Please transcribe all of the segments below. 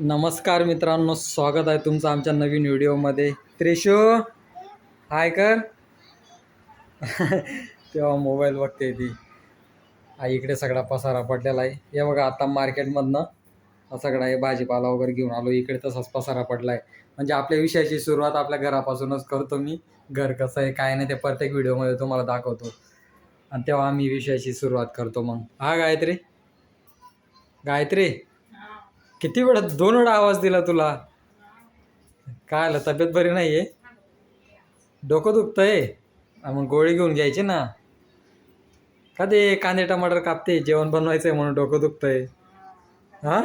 नमस्कार मित्रांनो स्वागत आहे तुमचं आमच्या नवीन व्हिडिओमध्ये. त्रिशू हाय कर. तेव्हा मोबाईल बघते ती. आई इकडे सगळा पसारा पडलेला आहे. हे बघा आता मार्केटमधनं सगळा हे भाजीपाला वगैरे घेऊन आलो. इकडे तसाच पसारा पडला आहे म्हणजे आपल्या विषयाची सुरुवात आपल्या घरापासूनच करतो मी. घर कसं आहे काय नाही ते प्रत्येक व्हिडिओमध्ये तुम्हाला दाखवतो. आणि तेव्हा आम्ही विषयाची सुरुवात करतो मग. हा गायत्री. गायत्री. किती वेळा दोन वेळा आवाज दिला तुला? काय आलं तब्येत बरी नाही आहे डोकं दुखतंय? आहे मग गोळी घेऊन घ्यायची ना. का ते कांदे टमाटर कापते जेवण बनवायचंय म्हणून डोकं दुखतंय. हा?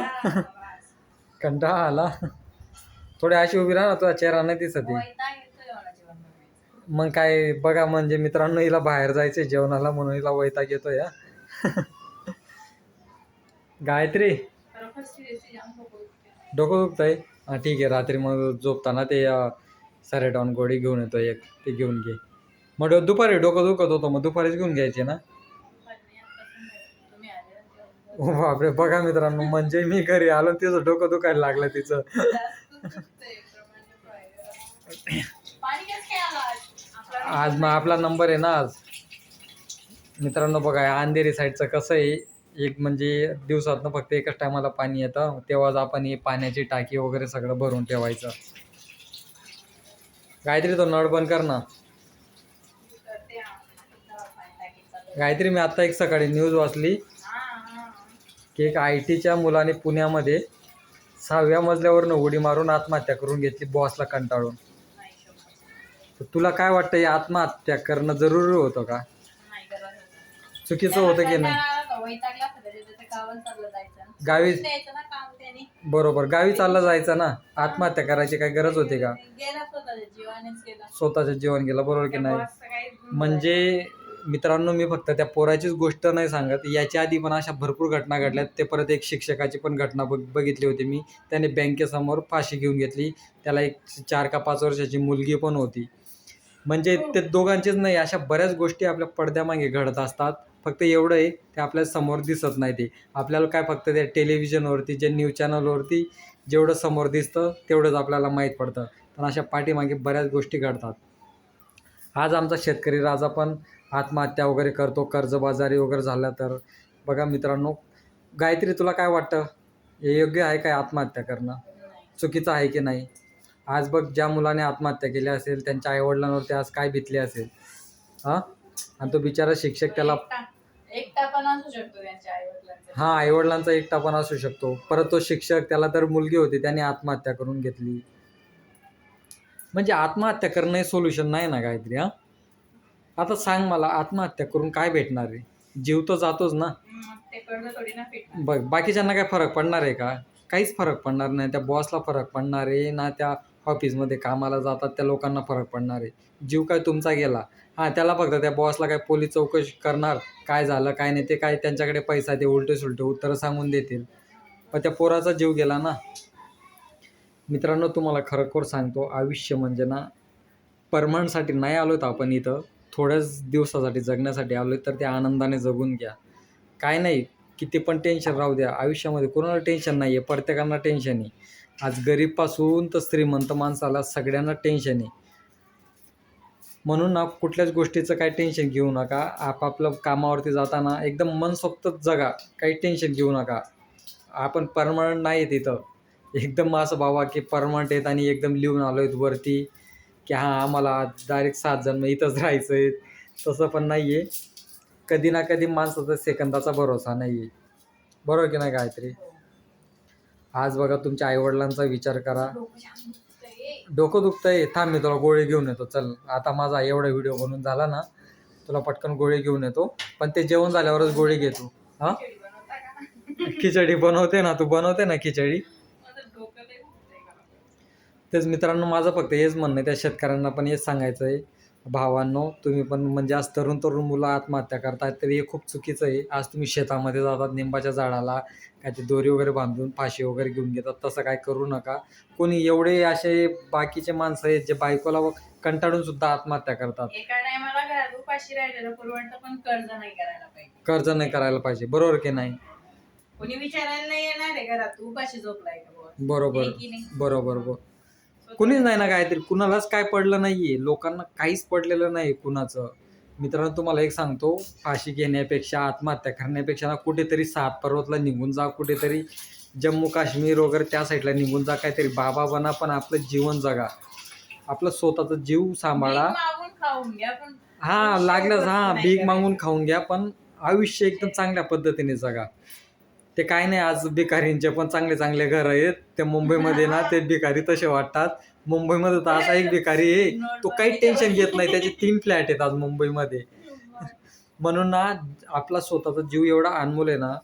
कंटाळा आला. थोडी अशी उभी राहा ना तुझा चेहरा नाही दिसत मग काय बघा म्हणजे मित्रांनो हिला बाहेर जायचंय जेवणाला म्हणून हिला वैताग येतोय हा. गायत्री डोकं दुखतंय? हां ठीक आहे. रात्री मग झोपताना ते सॅरेटॉन गोळी घेऊन येतो एक. ते घेऊन घे. मग दुपारी डोकं दुखत होतं मग दुपारीच घेऊन घ्यायचे ना? बापरे बघा मित्रांनो म्हणजे मी घरी आलो तिचं डोकं दुखायला लागलं तिचं. आज मग आपला नंबर आहे ना आज. मित्रांनो बघा अंधेरी साईडचं कसं आहे? एक म्हणजे दिवसातनं फक्त एकच टायमाला पाणी येतं. तेव्हाच आपण ही पाण्याची टाकी वगैरे सगळं भरून ठेवायचं. गायत्री तो नळ बंद कर ना. गायत्री मी आत्ता एक सकाळी न्यूज वाचली. की एक आय टीच्या मुलाने पुण्यामध्ये सहाव्या मजल्यावरनं उडी मारून आत्महत्या करून घेतली बॉसला कंटाळून. तर तुला काय वाटतं हे आत्महत्या करणं जरुरी होतं का? चुकीचं होतं की नाही? गावी बरोबर. गावी चाललं जायचं ना? आत्महत्या करायची काय गरज होती का? स्वतःचं जीवन गेलं बरोबर की नाही? म्हणजे मित्रांनो मी फक्त त्या पोराचीच गोष्ट नाही सांगत. याच्या आधी पण अशा भरपूर घटना घडल्यात. ते परत एक शिक्षकाची पण घटना बघ बघितली होती मी. त्याने बँकेसमोर फाशी घेऊन घेतली. त्याला एक चार का पाच वर्षाची मुलगी पण होती. म्हणजे ते दोघांचेच नाही अशा बऱ्याच गोष्टी आपल्या पडद्यामागे घडत असतात. फक्त एवढं आहे ते आपल्यासमोर दिसत नाही ते. आपल्याला काय फक्त त्या टेलिव्हिजनवरती जे न्यूज चॅनलवरती जेवढं समोर दिसतं तेवढंच आपल्याला माहीत पडतं. पण अशा पाठीमागे बऱ्याच गोष्टी घडतात. आज आमचा शेतकरी राजा पण आत्महत्या वगैरे करतो कर्जबाजारी वगैरे झाला तर. बघा मित्रांनो गायत्री तुला काय वाटतं? हे योग्य आहे काय आत्महत्या करणं? चुकीचं आहे की नाही? आज बघ ज्या मुलाने आत्महत्या केली असेल त्यांच्या आईवडिलांवरती आज काय बितले असेल? हां? आणि तो बिचारा शिक्षक त्याला एकटा. पण असू शकतो त्यांच्या आई वडिलांचा हां आईवडिलांचा एकटा पण असू शकतो. परत तो शिक्षक त्याला तर मुलगी होती त्याने आत्महत्या करून घेतली. म्हणजे आत्महत्या करणं हे सोल्युशन नाही ना काहीतरी हां? आता सांग मला आत्महत्या करून काय भेटणार आहे? जीव तर जातोच ना. ते कर्ज थोडी ना फिट बघ बाकीच्यांना काय फरक पडणार आहे का? काहीच फरक पडणार नाही. त्या बॉसला फरक पडणार आहे ना त्या ऑफिसमध्ये कामाला जातात त्या लोकांना फरक पडणार आहे. जीव काय तुमचा गेला? हां त्याला फक्त त्या बॉसला काय पोलीस चौकशी करणार? काय झालं काय नाही ते काय त्यांच्याकडे पैसा ते उलटे सुलटे उत्तरं सांगून देतील. पण त्या पोराचा जीव गेला ना? मित्रांनो तुम्हाला खरोखर सांगतो आयुष्य म्हणजे ना परमनंटसाठी नाही आलो आहेत आपण इथं. थोड्याच दिवसासाठी जगण्यासाठी आलो तर ते आनंदाने जगून घ्या. काय नाही किती पण टेन्शन राहू द्या. आयुष्यामध्ये कोणाला टेन्शन नाही आहे प्रत्येकांना टेन्शन आहे. आज गरीबपासून तर श्रीमंत माणसाला सगळ्यांना टेन्शन आहे. म्हणून ना कुठल्याच गोष्टीचं काही टेन्शन घेऊ नका. आपापलं कामावरती जाताना एकदम मनसोक्तच जगा. काही टेन्शन घेऊ नका. आपण परमनंट नाही तिथं. एकदम असं बाबा की परमनंट आहेत आणि एकदम लिहून आलो आहेत वरती. की हां आम्हाला डायरेक्ट सात जण इथंच राहायचं आहे तसं पण नाही आहे कधी ना कधी माणसाचा सेकंदाचा भरोसा नाही आहे बरोबर की नाही गायत्री? आज बघा तुमच्या आईवडिलांचा विचार करा. डोकं दुखतंय. थांब मी तुला गोळी घेऊन येतो. चल आता माझा एवढा व्हिडिओ बनून झाला ना तुला पटकन गोळी घेऊन येतो. पण ते जेवण झाल्यावरच गोळी घेतो हां? खिचडी बनवते ना तू बनवते ना खिचडी? तेच मित्रांनो माझं फक्त हेच म्हणणं आहे. त्या शेतकऱ्यांना पण हेच सांगायचं आहे भावांनो तुम्ही पण म्हणजे आज तरुण तरुण मुलं आत्महत्या करतायत तरी हे खूप चुकीचं आहे. आज तुम्ही शेतामध्ये जातात निंबाच्या झाडाला काय ते दोरी वगैरे बांधून फाशी वगैरे घेऊन घेतात तसं काय करू नका. कोणी एवढे असे बाकीचे माणसं आहेत जे बायकोला कंटाळून सुद्धा आत्महत्या करतात. एका टायमाला घरात उपाशी राहिलेलं परवडतं पण कर्ज नाही करायला पाहिजे. कर्ज नाही करायला पाहिजे बरोबर की नाही? कोणी विचारायला नाही येणार आहे घरात तू उपाशी झोपलाय का बुवा? बरोबर आहे की नाही? बरोबर बरोबर. कुणीच नाही ना काहीतरी. कुणालाच काय पडलं नाहीये. लोकांना काहीच पडलेलं नाही कुणाचं. मित्रांनो तुम्हाला एक सांगतो. फाशी घेण्यापेक्षा आत्महत्या करण्यापेक्षा ना कुठेतरी सात पर्वतला निघून जा कुठेतरी. जम्मू काश्मीर वगैरे त्या साईडला निघून जा. काहीतरी बाबा बना पण आपलं जीवन जगा. आपलं स्वतःचा जीव सांभाळा. हा लागलंच. हा भीक. मागून खाऊन घ्या पण आयुष्य एकदम चांगल्या पद्धतीने जगा. ते काय नाही आज भिकारींचे पण चांगले चांगले घर आहेत. ते मुंबईमध्ये ना ते भिकारी तसे वाटतात. मुंबईमध्ये तर असा एक भिकारी आहे तो काही टेन्शन घेत नाही. त्याचे तीन फ्लॅट आहेत आज मुंबईमध्ये. म्हणून ना आपला स्वतःचा जीव एवढा अनमोल आहे ना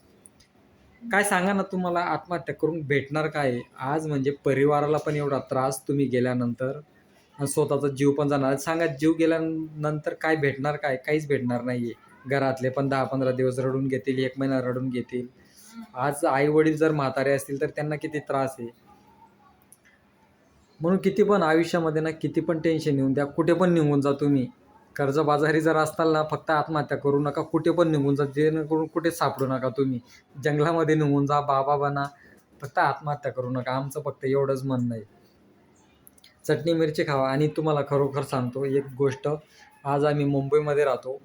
काय सांगा ना तुम्हाला आत्महत्या करून भेटणार काय? आहे? आज म्हणजे परिवाराला पण एवढा त्रास तुम्ही गेल्यानंतर आणि स्वतःचा जीव पण जाणार. सांगा जीव गेल्यानंतर काय भेटणार काय? काहीच भेटणार नाहीये. घरातले पण दहा पंधरा दिवस रडून घेतील एक महिना रडून घेतील. आज आई वडील जर म्हातारे असतील तर त्यांना किती त्रास आहे? म्हणून किती पण आयुष्यामध्ये ना किती पण टेन्शन येऊन द्या कुठे पण निघून जा तुम्ही. कर्जबाजारी जर असताल ना फक्त आत्महत्या करू नका कुठे पण निघून जा जेणेकरून कुठे सापडू नका तुम्ही. जंगलामध्ये निघून जा बाबा बना फक्त आत्महत्या करू नका. आमचं फक्त एवढंच म्हणणं आहे. चटणी मिरची खावा. आणि तुम्हाला खरोखर सांगतो एक गोष्ट. आज आम्ही मुंबईमध्ये राहतो.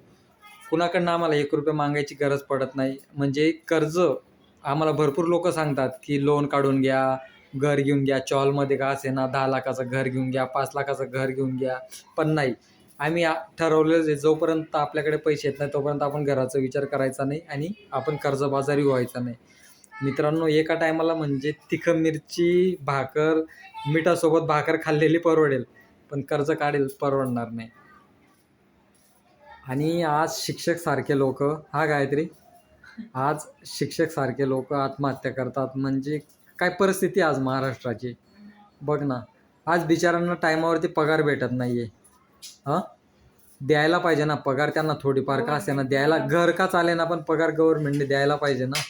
कुणाकडनं आम्हाला एक रुपये मागायची गरज पडत नाही. म्हणजे कर्ज आम्हाला भरपूर लोक सांगतात की लोन काढून घ्या घर घेऊन घ्या चॉलमध्ये का असे ना दहा लाखाचं घर घेऊन घ्या पाच लाखाचं घर घेऊन घ्या. पण नाही आम्ही ठरवलेलं आहे जोपर्यंत आपल्याकडे पैसे येत नाही तोपर्यंत आपण घराचा विचार करायचा नाही आणि आपण कर्जबाजारी व्हायचा नाही. मित्रांनो एका टायमाला म्हणजे तिखं मिरची भाकर मिठासोबत भाकर खाल्लेली परवडेल पण कर्ज काढेल परवडणार नाही. आणि आज शिक्षक सारखे लोक हा गायत्री? आज शिक्षक सारखे लोक आत्महत्या करतात. म्हणजे काय परिस्थिती आज महाराष्ट्राची? बघ ना आज बिचारांना टायमावरती पगार भेटत नाही आहे हां? द्यायला पाहिजे ना पगार त्यांना थोडीफार का असे ना द्यायला घर का चाले ना पण पगार गव्हर्नमेंटने द्यायला पाहिजे ना?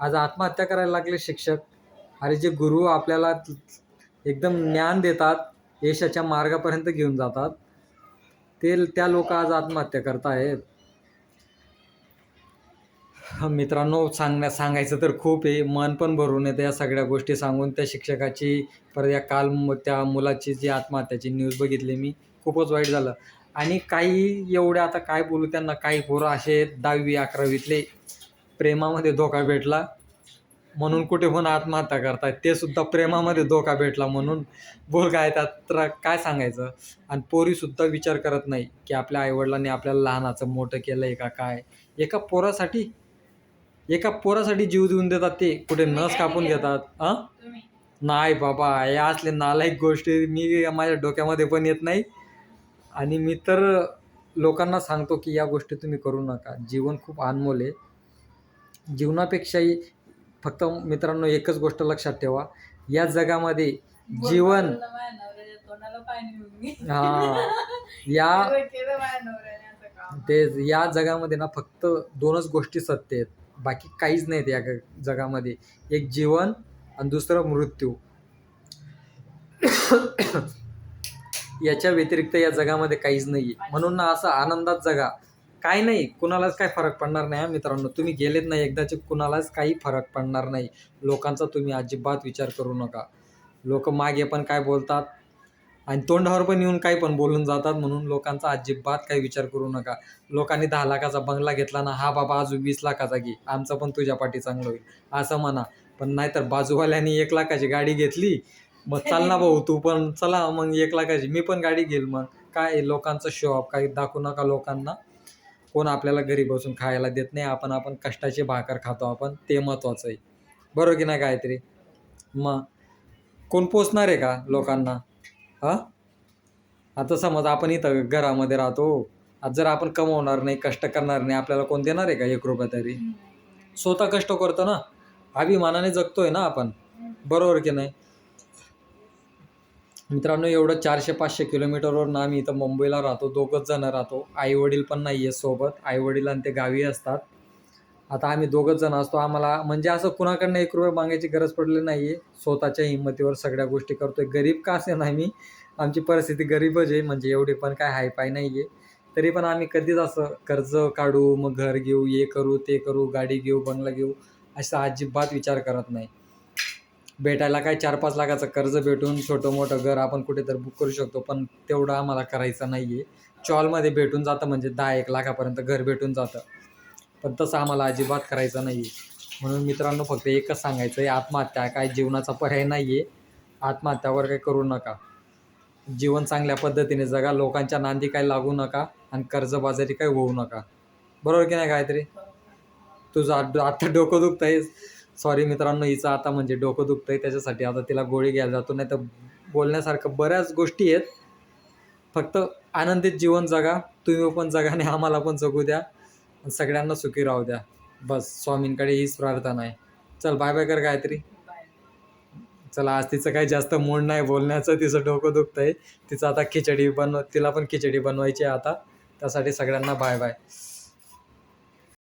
आज आत्महत्या करायला लागले शिक्षक. अरे जे गुरु आपल्याला एकदम ज्ञान देतात यशाच्या मार्गापर्यंत घेऊन जातात ते त्या लोक आज आत्महत्या करत आहेत मित्रांनो सांगण्या सांगायचं तर खूप आहे. मन पण भरून येतं या सगळ्या गोष्टी सांगून. त्या शिक्षकाची परत या काल त्या मुलाची जी आत्महत्याची न्यूज बघितली मी खूपच वाईट झालं. आणि काही एवढ्या आता काय बोलू त्यांना काही पोरं असे दहावी अकरावीतले प्रेमामध्ये धोका भेटला म्हणून कुठे पण आत्महत्या करतात ते सुद्धा प्रेमामध्ये धोका भेटला म्हणून बोल काय त्यात तर काय सांगायचं? आणि पोरीसुद्धा विचार करत नाही की आपल्या आईवडिलांनी आपल्याला लहानाचं मोठं केलं आहे का काय? एका पोरासाठी एका पोरासाठी जीव देऊन देतात ते कुठे नस कापून घेतात हां नाही बाबा हे असले नालायक गोष्टी मी माझ्या डोक्यामध्ये पण येत नाही. आणि मी तर लोकांना सांगतो की या गोष्टी तुम्ही करू नका. जीवन खूप अनमोल आहे. जीवनापेक्षाही फक्त मित्रांनो एकच गोष्ट लक्षात ठेवा. या जगामध्ये जीवन. हा. या केलं केलं माझ्या नवऱ्याने असं काम. ते या जगामध्ये ना फक्त दोनच गोष्टी सत्य आहेत. बाकी काहीच नाहीत या ग- जगामध्ये. एक जीवन आणि दुसरं मृत्यू. याच्या व्यतिरिक्त या जगामध्ये काहीच नाही आहे म्हणून ना असं आनंदात जगा. काय नाही कुणालाच काय फरक पडणार नाही मित्रांनो. तुम्ही गेलेत नाही एकदाचे कुणालाच काही फरक पडणार नाही. लोकांचा तुम्ही अजिबात विचार करू नका. लोक मागे पण काय बोलतात? आणि तोंडावर पण येऊन काही पण बोलून जातात म्हणून लोकांचा अजिबात काही विचार करू नका. लोकांनी दहा लाखाचा बंगला घेतला ना हा बाबा अजून वीस लाखाचा घे आमचं पण तुझ्या पाठी चांगलं होईल. असं म्हणा. पण नाहीतर बाजूवाल्यानी एक लाखाची गाडी घेतली मग चाल ना भाऊ तू पण चला मग एक लाखाची मी पण गाडी घेईल मग. काय लोकांचं शॉप काही दाखवू नका लोकांना. कोण आपल्याला घरी बसून खायला देत नाही आपण आपण कष्टाची भाकर खातो आपण ते महत्त्वाचं आहे. बरोबर की नाही काहीतरी मग कोण पोचणार आहे का लोकांना? हां? आता समज आपण इथं घरामध्ये राहतो आज जर आपण कमवणार नाही कष्ट करणार नाही आपल्याला कोण देणार आहे का एक रुपया तरी? स्वतः कष्ट करतो ना. अभिमानाने जगतोय ना आपण. बरोबर की नाही? मित्रांनो एवढं चारशे पाचशे किलोमीटरवरून आम्ही इथं मुंबईला राहतो दोघंच जण राहतो. आई वडील पण नाही आहे सोबत. आई वडील आणि ते गावी असतात. आता आम्ही दोघंच जण असतो. आम्हाला म्हणजे असं कुणाकडनं एक रुपये मागायची गरज पडली नाही आहे स्वतःच्या हिंमतीवर सगळ्या गोष्टी करतोय. गरीब का असे नाही मी आमची परिस्थिती गरीबच आहे. म्हणजे एवढी पण काय हायपाय नाही आहे तरी पण आम्ही कधीच असं कर्ज काढू मग घर घेऊ हे करू ते करू गाडी घेऊ बंगला घेऊ असा अजिबात विचार करत नाही. भेटायला काय चार पाच लाखाचं कर्ज भेटून छोटं मोठं घर आपण कुठेतरी बुक करू शकतो. पण तेवढं आम्हाला करायचं नाही आहे चॉलमध्ये भेटून जातं म्हणजे दहा एक लाखापर्यंत घर भेटून जातं. पण तसं आम्हाला अजिबात करायचं नाही आहे म्हणून मित्रांनो फक्त एकच सांगायचं आहे आत्महत्या काय जीवनाचा पर्याय नाही आहे आत्महत्यावर काही करू नका. जीवन चांगल्या पद्धतीने जगा लोकांच्या नांदी काही लागू नका आणि कर्जबाजारी काही होऊ नका. बरोबर की नाही काहीतरी तुझं आत- आता डोकं दुखतं आहे सॉरी मित्रांनो हिचं आता म्हणजे डोकं दुखतं आहे त्याच्यासाठी आता तिला गोळी घ्यायला जातो नाही तर बोलण्यासारखं बऱ्याच गोष्टी आहेत. फक्त आनंदित जीवन जगा तुम्ही पण जगा आणि आम्हाला पण जगू द्या. सगळ्यांना सुखी राहू द्या. बस स्वामींकडे हीच प्रार्थना आहे. चल बाय बाय कर गायत्री. चला आज तिचं काही जास्त मूड नाही बोलण्याचं तिचं डोकं दुखतं आहे तिचं आता खिचडी बनव तिला पण खिचडी बनवायची आहे आता. त्यासाठी सगळ्यांना बाय बाय